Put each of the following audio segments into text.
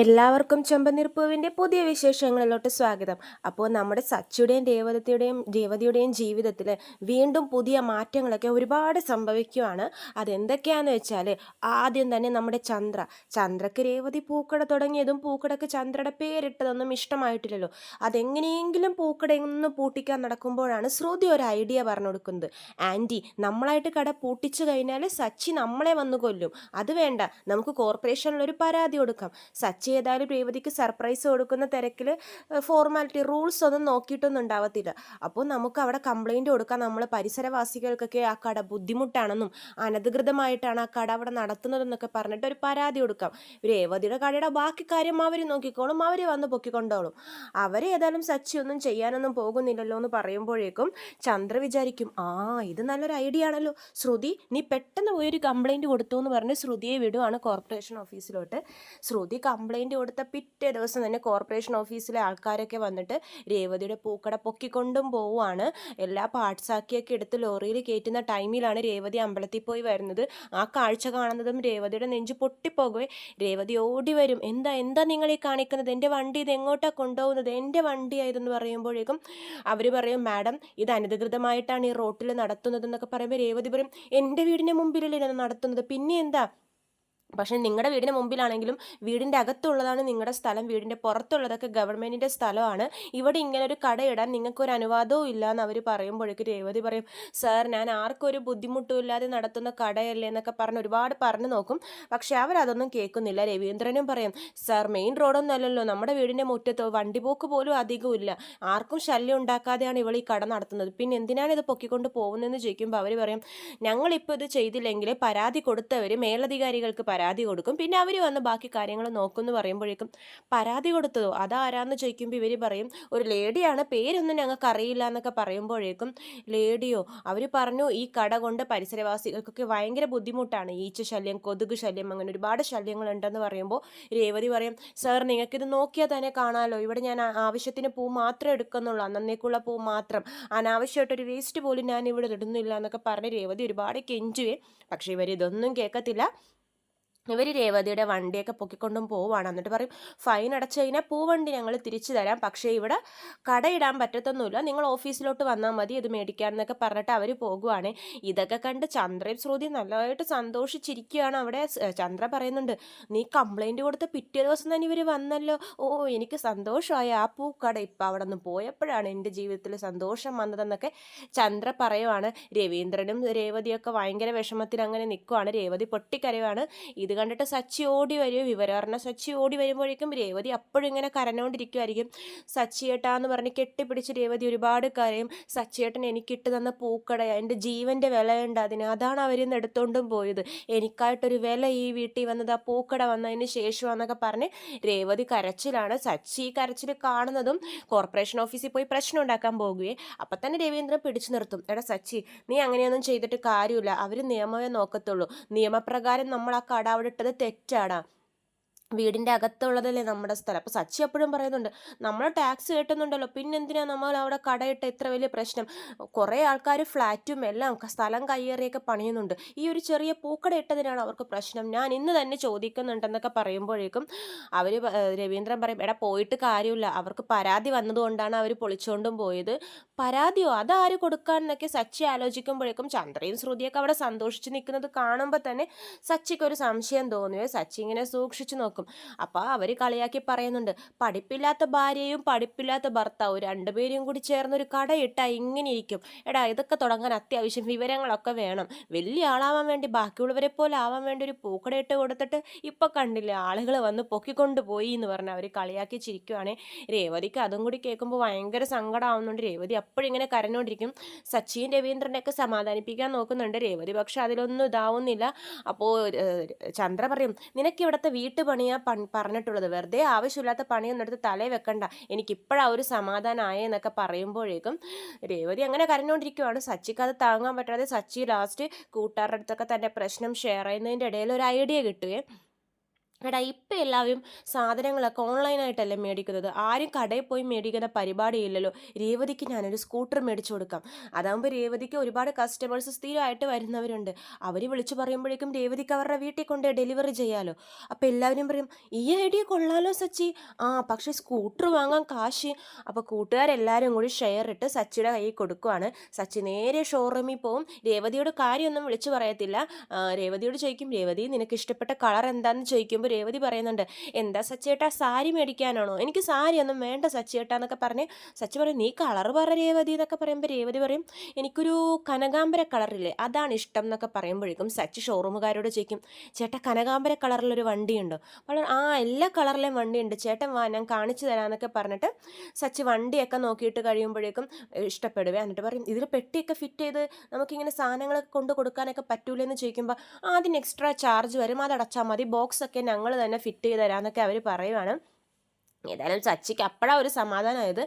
എല്ലാവർക്കും ചെമ്പനീർപ്പൂവിന്റെ പുതിയ വിശേഷങ്ങളിലോട്ട് സ്വാഗതം. അപ്പോൾ നമ്മുടെ സച്ചിയുടെയും ദേവതയുടെയും ദേവതയുടെയും ജീവിതത്തിൽ വീണ്ടും പുതിയ മാറ്റങ്ങളൊക്കെ ഒരുപാട് സംഭവിക്കുവാണ്. അതെന്തൊക്കെയാണെന്ന് വെച്ചാൽ ആദ്യം തന്നെ നമ്മുടെ ചന്ദ്ര. ചന്ദ്രക്ക് രേവതി പൂക്കട തുടങ്ങിയതും പൂക്കടക്ക് ചന്ദ്രയുടെ പേരിട്ടതൊന്നും ഇഷ്ടമായിട്ടില്ലല്ലോ. അതെങ്ങനെയെങ്കിലും പൂക്കടയൊന്ന് പൂട്ടിക്കാൻ നടക്കുമ്പോഴാണ് ശ്രുതി ഒരു ഐഡിയ പറഞ്ഞു കൊടുക്കുന്നത്. ആന്റി നമ്മളായിട്ട് കട പൂട്ടിച്ചു കഴിഞ്ഞാൽ സച്ചി നമ്മളെ വന്നു കൊല്ലും. അത് വേണ്ട നമുക്ക് കോർപ്പറേഷനിൽ ഒരു പരാതി കൊടുക്കാം. സച്ചി ഏതായാലും രേവതിക്ക് സർപ്രൈസ് കൊടുക്കുന്ന തിരക്കിൽ ഫോർമാലിറ്റി റൂൾസ് ഒന്നും നോക്കിയിട്ടൊന്നും ഉണ്ടാവത്തില്ല. അപ്പോൾ നമുക്ക് അവിടെ കംപ്ലൈന്റ് കൊടുക്കാം നമ്മൾ പരിസരവാസികൾക്കൊക്കെ ആ കട ബുദ്ധിമുട്ടാണെന്നും അനധികൃതമായിട്ടാണ് ആ കട അവിടെ നടത്തുന്നതെന്നൊക്കെ പറഞ്ഞിട്ട് ഒരു പരാതി കൊടുക്കാം. രേവതിയുടെ കടയുടെ ബാക്കി കാര്യം അവർ നോക്കിക്കോളും അവർ വന്ന് പൊക്കിക്കൊണ്ടോളും. അവരെ ഏതായാലും സച്ചി ഒന്നും ചെയ്യാനൊന്നും പോകുന്നില്ലല്ലോ എന്ന് പറയുമ്പോഴേക്കും ചന്ദ്ര വിചാരിക്കും ആ ഇത് നല്ലൊരു ഐഡിയ ആണല്ലോ. ശ്രുതി നീ പെട്ടെന്ന് പോയി ഒരു കംപ്ലൈന്റ് കൊടുത്തു എന്ന് പറഞ്ഞ് ശ്രുതിയെ വിടുവാണ് കോർപ്പറേഷൻ ഓഫീസിലോട്ട്. ശ്രുതി കംപ്ലൈന്റ് കൊടുത്ത പിറ്റേ ദിവസം തന്നെ കോർപ്പറേഷൻ ഓഫീസിലെ ആൾക്കാരൊക്കെ വന്നിട്ട് രേവതിയുടെ പൂക്കട പൊക്കിക്കൊണ്ടും പോവുകയാണ് എല്ലാ പാർട്സാക്കിയൊക്കെ എടുത്ത് ലോറിയിൽ കയറ്റുന്ന ടൈമിലാണ് രേവതി അമ്പലത്തിൽ പോയി വരുന്നത്. ആ കാഴ്ച കാണുന്നതും രേവതിയുടെ നെഞ്ച് പൊട്ടിപ്പോകുവേ. രേവതി ഓടി വരും. എന്താ എന്താ നിങ്ങൾ ഈ കാണിക്കുന്നത്? എന്റെ വണ്ടി ഇത് എങ്ങോട്ടാണ് കൊണ്ടുപോകുന്നത്? എന്റെ വണ്ടിയായതെന്ന് പറയുമ്പോഴേക്കും അവർ പറയും മാഡം ഇത് അനധികൃതമായിട്ടാണ് ഈ റോട്ടിൽ നടത്തുന്നത് എന്നൊക്കെ പറയുമ്പോൾ രേവതി പറയും എന്റെ വീടിന്റെ മുമ്പിലല്ലേ ഇത് നടത്തുന്നത്? പിന്നെ എന്താ? പക്ഷേ നിങ്ങളുടെ വീടിന് മുമ്പിലാണെങ്കിലും വീടിന്റെ അകത്തുള്ളതാണ് നിങ്ങളുടെ സ്ഥലം വീടിന്റെ പുറത്തുള്ളതൊക്കെ ഗവൺമെന്റിന്റെ സ്ഥലമാണ്. ഇവിടെ ഇങ്ങനെ ഒരു കടയിടാൻ നിങ്ങൾക്കൊരു അനുവാദവും ഇല്ല എന്ന് അവർ പറയുമ്പോഴേക്ക് രേവതി പറയും സാർ ഞാൻ ആർക്കൊരു ഒരു ബുദ്ധിമുട്ടും ഇല്ലാതെ നടത്തുന്ന കടയല്ലേ എന്നൊക്കെ പറഞ്ഞ് ഒരുപാട് പറഞ്ഞു നോക്കും. പക്ഷേ അവരതൊന്നും കേൾക്കുന്നില്ല. രവീന്ദ്രനും പറയും സാർ മെയിൻ റോഡൊന്നും അല്ലല്ലോ. നമ്മുടെ വീടിന്റെ മുറ്റത്ത് വണ്ടി പോക്ക് പോലും അധികവും ഇല്ല. ആർക്കും ശല്യം ഉണ്ടാക്കാതെയാണ് ഇവൾ ഈ കട നടത്തുന്നത്. പിന്നെ എന്തിനാണ് ഇത് പൊക്കിക്കൊണ്ട് പോകുന്നതെന്ന് ചോദിക്കുമ്പോൾ അവർ പറയും ഞങ്ങളിപ്പോൾ ഇത് ചെയ്തില്ലെങ്കിൽ പരാതി കൊടുത്തവർ മേലധികാരികൾക്ക് പരാതി കൊടുക്കും. പിന്നെ അവർ വന്ന് ബാക്കി കാര്യങ്ങൾ നോക്കുമെന്ന് പറയുമ്പോഴേക്കും പരാതി കൊടുത്തതോ അതാരാന്ന് ചോദിക്കുമ്പോൾ ഇവർ പറയും ഒരു ലേഡിയാണ് പേരൊന്നും ഞങ്ങൾക്ക് അറിയില്ല എന്നൊക്കെ പറയുമ്പോഴേക്കും ലേഡിയോ അവർ പറഞ്ഞു ഈ കട കൊണ്ട് പരിസരവാസികൾക്കൊക്കെ ഭയങ്കര ബുദ്ധിമുട്ടാണ്. ഈച്ച ശല്യം കൊതുക് ശല്യം അങ്ങനെ ഒരുപാട് ശല്യങ്ങളുണ്ടെന്ന് പറയുമ്പോൾ രേവതി പറയും സാർ നിങ്ങൾക്കിത് നോക്കിയാൽ തന്നെ കാണാമല്ലോ ഇവിടെ ഞാൻ ആവശ്യത്തിന് പൂ മാത്രം എടുക്കുന്നുള്ളൂ. അന്നേക്കുള്ള പൂ മാത്രം. അനാവശ്യമായിട്ടൊരു വേസ്റ്റ് പോലും ഞാൻ ഇവിടെ ഇടുന്നില്ല എന്നൊക്കെ പറഞ്ഞ് രേവതി ഒരുപാട് കെഞ്ചുവേ. പക്ഷേ ഇവർ ഇതൊന്നും കേൾക്കത്തില്ല. ഇവർ രേവതിയുടെ വണ്ടിയൊക്കെ പൊക്കിക്കൊണ്ടും പോവാണ് എന്നിട്ട് പറയും ഫൈൻ അടച്ചു കഴിഞ്ഞാൽ പൂവണ്ടി ഞങ്ങൾ തിരിച്ചു തരാം. പക്ഷേ ഇവിടെ കടയിടാൻ പറ്റത്തൊന്നുമില്ല. നിങ്ങൾ ഓഫീസിലോട്ട് വന്നാൽ മതി. ഇത് മേടിക്കാൻ എന്നൊക്കെ പറഞ്ഞിട്ട് അവർ പോകുവാണ്. ഇതൊക്കെ കണ്ട് ചന്ദ്രയും ശ്രുതി നല്ലതായിട്ട് സന്തോഷിച്ചിരിക്കുകയാണ് അവിടെ. ചന്ദ്ര പറയുന്നുണ്ട് നീ കംപ്ലൈന്റ് കൊടുത്ത പിറ്റേ ദിവസം തന്നെ ഇവർ വന്നല്ലോ. ഓ എനിക്ക് സന്തോഷമായി. ആ പൂക്കട ഇപ്പം അവിടെ നിന്ന് പോയപ്പോഴാണ് എന്റെ ജീവിതത്തിൽ സന്തോഷം വന്നതെന്നൊക്കെ ചന്ദ്ര പറയുവാണ്. രവീന്ദ്രനും രേവതിയൊക്കെ ഭയങ്കര വിഷമത്തിൽ അങ്ങനെ നിൽക്കുവാണ് രേവതി പൊട്ടിക്കരയുവാണ്. ഇത് കണ്ടിട്ട് സച്ചി ഓടി വരും വിവരം പറഞ്ഞാൽ സച്ചി ഓടി വരുമ്പോഴേക്കും രേവതി അപ്പോഴും ഇങ്ങനെ കരഞ്ഞുകൊണ്ടിരിക്കുമായിരിക്കും സച്ചിയേട്ടാ എന്ന് പറഞ്ഞ് കെട്ടിപ്പിടിച്ച് രേവതി ഒരുപാട് കരയും. സച്ചിയേട്ടൻ എനിക്കിട്ട് തന്ന പൂക്കട എന്റെ ജീവന്റെ വിലയുണ്ട് അതിന്. അതാണ് അവരിന്ന് എടുത്തോണ്ടും പോയത്. എനിക്കായിട്ടൊരു വില ഈ വീട്ടിൽ വന്നത് ആ പൂക്കട വന്നതിന് ശേഷമാണെന്നൊക്കെ പറഞ്ഞ് രേവതി കരച്ചിലാണ്. സച്ചി ഈ കരച്ചിൽ കാണുന്നതും കോർപ്പറേഷൻ ഓഫീസിൽ പോയി പ്രശ്നം ഉണ്ടാക്കാൻ പോകുകയെ അപ്പം തന്നെ രവീന്ദ്രൻ പിടിച്ചു നിർത്തും. എടാ സച്ചി നീ അങ്ങനെയൊന്നും ചെയ്തിട്ട് കാര്യമില്ല. അവർ നിയമമേ നോക്കത്തുള്ളൂ. നിയമപ്രകാരം നമ്മൾ ആ കട ഇട്ടത് തെറ്റാടാ വീടിന്റെ അകത്തുള്ളതല്ലേ നമ്മുടെ സ്ഥലം. അപ്പോൾ സച്ചി എപ്പോഴും പറയുന്നുണ്ട് നമ്മൾ ടാക്സ് കെട്ടുന്നുണ്ടല്ലോ പിന്നെന്തിനാ നമ്മൾ അവിടെ കടയിട്ട് ഇത്ര വലിയ പ്രശ്നം? കുറേ ആൾക്കാർ ഫ്ലാറ്റും എല്ലാം സ്ഥലം കയ്യേറിയൊക്കെ പണിയുന്നുണ്ട്. ഈ ഒരു ചെറിയ പൂക്കട ഇട്ടതിനാണ് അവർക്ക് പ്രശ്നം. ഞാൻ ഇന്ന് തന്നെ ചോദിക്കുന്നുണ്ടെന്നൊക്കെ പറയുമ്പോഴേക്കും അവർ രവീന്ദ്രൻ പറയും എടാ പോയിട്ട് കാര്യമില്ല. അവർക്ക് പരാതി വന്നതുകൊണ്ടാണ് അവർ പൊളിച്ചുകൊണ്ടും പോയത്. പരാതിയോ? അതാര് കൊടുക്കാന്നൊക്കെ സച്ചി ആലോചിക്കുമ്പോഴേക്കും ചന്ദ്രയും ശ്രുതിയൊക്കെ അവിടെ സന്തോഷിച്ച് നിൽക്കുന്നത് കാണുമ്പോൾ തന്നെ സച്ചിക്ക് ഒരു സംശയം തോന്നിയോ സച്ചി ഇങ്ങനെ സൂക്ഷിച്ചു നോക്കും അപ്പോൾ അവർ കളിയാക്കി പറയുന്നുണ്ട് പഠിപ്പില്ലാത്ത ഭാര്യയും പഠിപ്പില്ലാത്ത ഭർത്താവും രണ്ടുപേരും കൂടി ചേർന്നൊരു കടയിട്ടാൽ ഇങ്ങനെ ഇരിക്കും. എടാ ഇതൊക്കെ തുടങ്ങാൻ അത്യാവശ്യം വിവരങ്ങളൊക്കെ വേണം. വലിയ ആളാവാൻ വേണ്ടി ബാക്കിയുള്ളവരെ പോലെ ആവാൻ വേണ്ടി ഒരു പൂക്കടയിട്ട് കൊടുത്തിട്ട് ഇപ്പം കണ്ടില്ല ആളുകൾ വന്ന് പൊക്കിക്കൊണ്ട് പോയി എന്ന് പറഞ്ഞ് അവർ കളിയാക്കി ചിരിക്കുവാണേ. രേവതിക്ക് അതും കൂടി കേൾക്കുമ്പോൾ ഭയങ്കര സങ്കടമാവുന്നുണ്ട് രേവതി അപ്പോഴും ഇങ്ങനെ കരഞ്ഞുകൊണ്ടിരിക്കും സച്ചിൻ രവീന്ദ്രനെയൊക്കെ സമാധാനിപ്പിക്കാൻ നോക്കുന്നുണ്ട്. രേവതി പക്ഷെ അതിലൊന്നും ഇതാവുന്നില്ല. അപ്പോൾ ചന്ദ്ര പറയും നിനക്ക് ഇവിടുത്തെ വീട്ടുപണിയാ പൺ പറഞ്ഞിട്ടുള്ളത്. വെറുതെ ആവശ്യമില്ലാത്ത പണിയൊന്നും എടുത്ത് തലേ വെക്കണ്ട. എനിക്കിപ്പോഴാ ഒരു സമാധാനമായെന്നൊക്കെ പറയുമ്പോഴേക്കും രേവതി അങ്ങനെ കരഞ്ഞുകൊണ്ടിരിക്കുവാണ് സച്ചിക്ക് അത് താങ്ങാൻ പറ്റാതെ സച്ചി ലാസ്റ്റ് കൂട്ടുകാരുടെ അടുത്തൊക്കെ തന്റെ പ്രശ്നം ഷെയർ ചെയ്യുന്നതിന്റെ ഇടയിൽ ഒരു ഐഡിയ കിട്ടുകയും എടാ ഇപ്പം എല്ലാവരും സാധനങ്ങളൊക്കെ ഓൺലൈനായിട്ടല്ലേ മേടിക്കുന്നത്. ആരും കടയിൽ പോയി മേടിക്കുന്ന പരിപാടിയില്ലല്ലോ. രേവതിക്ക് ഞാനൊരു സ്കൂട്ടർ മേടിച്ചു കൊടുക്കാം. അതാകുമ്പോൾ രേവതിക്ക് ഒരുപാട് കസ്റ്റമേഴ്സ് സ്ഥിരമായിട്ട് വരുന്നവരുണ്ട്. അവർ വിളിച്ചു പറയുമ്പോഴേക്കും രേവതിക്ക് അവരുടെ വീട്ടിൽ കൊണ്ട് ഡെലിവറി ചെയ്യാമല്ലോ അപ്പോൾ എല്ലാവരും പറയും ഈ ഐഡിയ കൊള്ളാലോ സച്ചി. ആ പക്ഷേ സ്കൂട്ടർ വാങ്ങാൻ കാശ്. അപ്പോൾ കൂട്ടുകാരെല്ലാവരും കൂടി ഷെയർ ഇട്ട് സച്ചിയുടെ കയ്യിൽ കൊടുക്കുവാണ്. സച്ചി നേരെ ഷോറൂമിൽ പോവും. രേവതിയോട് കാര്യമൊന്നും വിളിച്ചു പറയത്തില്ല. രേവതിയോട് ചോദിക്കും രേവതി നിനക്ക് ഇഷ്ടപ്പെട്ട കളർ എന്താണെന്ന് ചോദിക്കുമ്പോൾ രേവതി പറയുന്നുണ്ട് എന്താ സച്ചേട്ടാ സാരി മേടിക്കാനാണോ? എനിക്ക് സാരി ഒന്നും വേണ്ട സച്ചേട്ടാ എന്നൊക്കെ പറഞ്ഞ് സച്ചി പറയും നീ കളർ പറ രേവതി എന്നൊക്കെ പറയുമ്പോൾ രേവതി പറയും എനിക്കൊരു കനകാംബര കളറില്ലേ അതാണ് ഇഷ്ടം എന്നൊക്കെ പറയുമ്പോഴേക്കും സച്ചി ഷോറൂമുകാരോട് ചോദിക്കും ചേട്ടാ കനകാംബര കളറിലൊരു വണ്ടിയുണ്ടോ? അപ്പോൾ ആ എല്ലാ കളറിലെയും വണ്ടിയുണ്ട് ചേട്ടൻ വാ ഞാൻ കാണിച്ചു തരാമെന്നൊക്കെ പറഞ്ഞിട്ട് സച്ചി വണ്ടിയൊക്കെ നോക്കിയിട്ട് കഴിയുമ്പോഴേക്കും ഇഷ്ടപ്പെടുവേ. എന്നിട്ട് പറയും ഇതിൽ പെട്ടിയൊക്കെ ഫിറ്റ് ചെയ്ത് നമുക്കിങ്ങനെ സാധനങ്ങളൊക്കെ കൊണ്ട് കൊടുക്കാനൊക്കെ പറ്റൂലെന്ന് ചോദിക്കുമ്പോൾ ആദ്യം എക്സ്ട്രാ ചാർജ് വരും അത് അടച്ചാൽ മതി ബോക്സ് ഒക്കെ ഞങ്ങൾ തന്നെ ഫിറ്റ് ചെയ്ത് തരാമെന്നൊക്കെ അവർ പറയുവാണ്. ഏതായാലും സച്ചിക്ക് അപ്പോഴാണ് ഒരു സമാധാനമായത്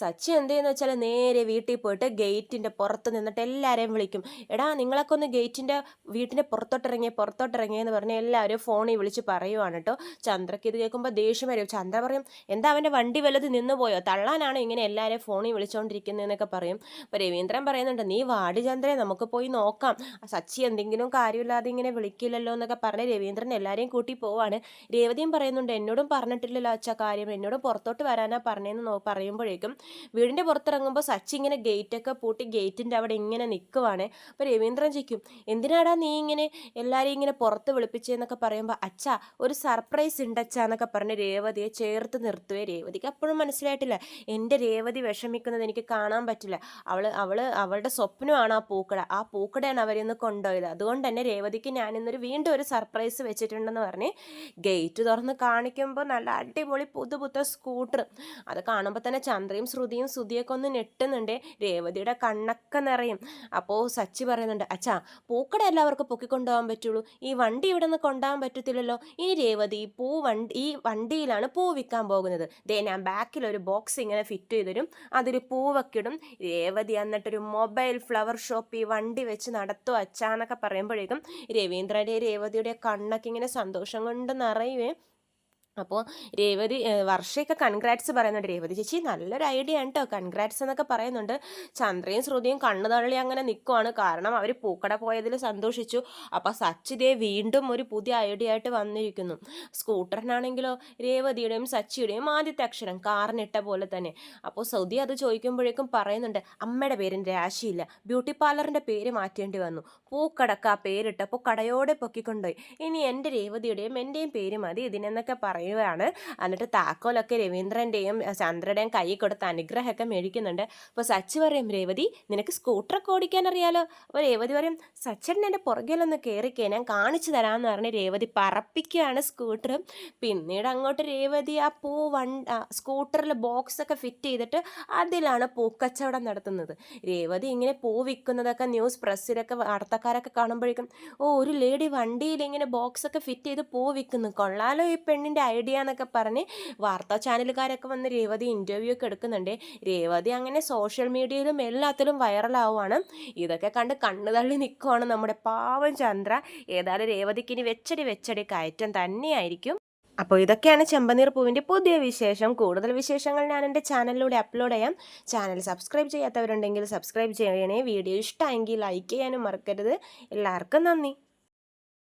സച്ചി എന്ത് ചെയ്യുന്ന വെച്ചാൽ നേരെ വീട്ടിൽ പോയിട്ട് ഗേറ്റിന്റെ പുറത്ത് നിന്നിട്ട് എല്ലാവരെയും വിളിക്കും. എടാ നിങ്ങളൊക്കെ ഒന്ന് ഗേറ്റിന്റെ വീട്ടിന്റെ പുറത്തോട്ടിറങ്ങിയ പുറത്തോട്ടിറങ്ങിയെന്ന് പറഞ്ഞ് എല്ലാവരും ഫോണിൽ വിളിച്ച് പറയുവാണ് കേട്ടോ. ചന്ദ്രക്ക് ഇത് കേൾക്കുമ്പോൾ ദേഷ്യം വരും. ചന്ദ്ര പറയും എന്താ അവന്റെ വണ്ടി വല്ലത് നിന്ന് പോയോ? തള്ളാനാണോ ഇങ്ങനെ എല്ലാവരെയും ഫോണിൽ വിളിച്ചുകൊണ്ടിരിക്കുന്നതെന്നൊക്കെ പറയും. അപ്പോൾ രവീന്ദ്രൻ പറയുന്നുണ്ട് നീ വാടി ചന്ദ്രയെ നമുക്ക് പോയി നോക്കാം. സച്ചി എന്തെങ്കിലും കാര്യമില്ലാതെ ഇങ്ങനെ വിളിക്കില്ലല്ലോ എന്നൊക്കെ പറഞ്ഞ് രവീന്ദ്രൻ എല്ലാവരെയും കൂട്ടി പോവാണ്. രേവതിയും പറയുന്നുണ്ട് എന്നോടും പറഞ്ഞിട്ടില്ലല്ലോ അച്ഛ കാര്യം. എന്നോട് പുറത്തോട്ട് വരാനാ പറഞ്ഞതെന്ന് പറയുമ്പോഴേക്കും വീടിന്റെ പുറത്തിറങ്ങുമ്പോൾ സച്ചി ഇങ്ങനെ ഗേറ്റൊക്കെ പൂട്ടി ഗേറ്റിന്റെ അവിടെ ഇങ്ങനെ നിൽക്കുവാണ് അപ്പോൾ രവീന്ദ്രൻ ചോദിക്കും എന്തിനാടാ നീ ഇങ്ങനെ എല്ലാവരെയും ഇങ്ങനെ പുറത്ത് വിളിപ്പിച്ചതെന്നൊക്കെ പറയുമ്പോൾ അച്ഛാ ഒരു സർപ്രൈസ് ഉണ്ട് അച്ഛാ എന്നൊക്കെ പറഞ്ഞ് രേവതിയെ ചേർത്ത് നിർത്തുവേ രേവതിക്ക്. അപ്പോഴും മനസ്സിലായിട്ടില്ല എന്റെ രേവതി വിഷമിക്കുന്നത് എനിക്ക് കാണാൻ പറ്റില്ല. അവൾ അവൾ അവളുടെ സ്വപ്നമാണ് ആ പൂക്കട. ആ പൂക്കടയാണ് അവരിന്ന് കൊണ്ടുപോയത്. അതുകൊണ്ട് തന്നെ രേവതിക്ക് ഞാനിന്നൊരു വീണ്ടും ഒരു സർപ്രൈസ് വെച്ചിട്ടുണ്ടെന്ന് പറഞ്ഞ് ഗേറ്റ് തുറന്ന് കാണിക്കുമ്പോൾ നല്ല അടിപൊളി പുതുപുത്ത സ്കൂട്ടർ. അത് കാണുമ്പോൾ തന്നെ ചന്ദ്രയും ശ്രുതിയും ശ്രുതിയൊക്കെ ഒന്ന് ഞെട്ടുന്നുണ്ട്. രേവതിയുടെ കണ്ണൊക്കെ നിറയും. അപ്പോൾ സച്ചി പറയുന്നുണ്ട് അച്ഛാ പൂക്കട എല്ലാവർക്കും പൊക്കിക്കൊണ്ടുപോകാൻ പറ്റുള്ളൂ. ഈ വണ്ടി ഇവിടെ നിന്ന് കൊണ്ടുപോകാൻ പറ്റത്തില്ലല്ലോ. ഇനി രേവതി പൂ വണ്ടി ഈ വണ്ടിയിലാണ് പൂ വിൽക്കാൻ പോകുന്നത്. ദേ ഞാൻ ബാക്കിൽ ഒരു ബോക്സ് ഇങ്ങനെ ഫിറ്റ് ചെയ്ത് തരും അതിൽ പൂവൊക്കെ ഇടും. രേവതി എന്നിട്ടൊരു മൊബൈൽ ഫ്ലവർ ഷോപ്പ് ഈ വണ്ടി വെച്ച് നടത്തും അച്ഛാന്നൊക്കെ പറയുമ്പോഴേക്കും രവീന്ദ്രന്റെ രേവതിയുടെ കണ്ണൊക്കെ ഇങ്ങനെ സന്തോഷം കൊണ്ട് നിറയുവേ. അപ്പോൾ രേവതി വർഷയൊക്കെ കൺഗ്രാറ്റ്സ് പറയുന്നുണ്ട്. രേവതി ചേച്ചി നല്ലൊരു ഐഡിയ ആണ് കേട്ടോ കൺഗ്രാറ്റ്സ് എന്നൊക്കെ പറയുന്നുണ്ട്. ചന്ദ്രയും ശ്രുതിയും കണ്ണു തള്ളി അങ്ങനെ നിൽക്കുവാണ് കാരണം അവർ പൂക്കട പോയതിൽ സന്തോഷിച്ചു. അപ്പോൾ സച്ചിതേ വീണ്ടും ഒരു പുതിയ ഐഡിയ ആയിട്ട് വന്നിരിക്കുന്നു. സ്കൂട്ടറിനാണെങ്കിലോ രേവതിയുടെയും സച്ചിയുടെയും ആദ്യത്തെ അക്ഷരം കാറിനിട്ട പോലെ തന്നെ. അപ്പോൾ സൗദി അത് ചോദിക്കുമ്പോഴേക്കും പറയുന്നുണ്ട് അമ്മയുടെ പേരിന് രാശിയില്ല. ബ്യൂട്ടി പാർലറിന്റെ പേര് മാറ്റേണ്ടി വന്നു. പൂക്കടക്ക പേരിട്ടപ്പോൾ കടയോടെ പൊക്കിക്കൊണ്ടുപോയി. ഇനി എന്റെ രേവതിയുടെയും എന്റെയും പേര് മതി ഇതിനെന്നൊക്കെ പറയുകയാണ് എന്നിട്ട് താക്കോലൊക്കെ രവീന്ദ്രന്റെയും ചന്ദ്രയുടെയും കൈ കൊടുത്ത് അനുഗ്രഹമൊക്കെ മേടിക്കുന്നുണ്ട്. അപ്പോൾ സച്ച് പറയും രേവതി നിനക്ക് സ്കൂട്ടറൊക്കെ ഓടിക്കാൻ അറിയാലോ? അപ്പോൾ രേവതി പറയും സച്ചൻ എന്റെ പുറകിലൊന്ന് കയറിക്കേ ഞാൻ കാണിച്ചു തരാമെന്ന് പറഞ്ഞ് രേവതി പറപ്പിക്കുകയാണ് സ്കൂട്ടർ പിന്നീട് അങ്ങോട്ട് രേവതി ആ പൂ വൺ സ്കൂട്ടറിൽ ബോക്സൊക്കെ ഫിറ്റ് ചെയ്തിട്ട് അതിലാണ് പൂക്കച്ചവടം നടത്തുന്നത്. രേവതി ഇങ്ങനെ പൂ വിൽക്കുന്നതൊക്കെ ന്യൂസ് പ്രസ്സിലൊക്കെ വാർത്തക്കാരൊക്കെ കാണുമ്പോഴേക്കും ഓ ഒരു ലേഡി വണ്ടിയിൽ ഇങ്ങനെ ബോക്സൊക്കെ ഫിറ്റ് ചെയ്ത് പൂ വിൽക്കുന്നു. കൊള്ളാലോ ഈ പെണ്ണിന്റെ ഐഡിയ എന്നൊക്കെ പറഞ്ഞ് വാർത്താ ചാനലുകാരൊക്കെ വന്ന് രേവതി ഇന്റർവ്യൂ ഒക്കെ എടുക്കുന്നുണ്ട്. രേവതി അങ്ങനെ സോഷ്യൽ മീഡിയയിലും എല്ലാത്തിലും വൈറലാവുകയാണ് ഇതൊക്കെ കണ്ട് കണ്ണു തള്ളി നിൽക്കുവാണ് നമ്മുടെ പാവം ചന്ദ്ര. ഏതായാലും രേവതിക്ക് ഇനി വെച്ചടി വെച്ചടി കയറ്റം തന്നെയായിരിക്കും. അപ്പോൾ ഇതൊക്കെയാണ് ചെമ്പനീർ പൂവിന്റെ പുതിയ വിശേഷം. കൂടുതൽ വിശേഷങ്ങൾ ഞാൻ എന്റെ ചാനലിലൂടെ അപ്ലോഡ് ചെയ്യാം. ചാനൽ സബ്സ്ക്രൈബ് ചെയ്യാത്തവരുണ്ടെങ്കിൽ സബ്സ്ക്രൈബ് ചെയ്യണേ. വീഡിയോ ഇഷ്ടമെങ്കിൽ ലൈക്ക് ചെയ്യാനും മറക്കരുത്. എല്ലാവർക്കും നന്ദി.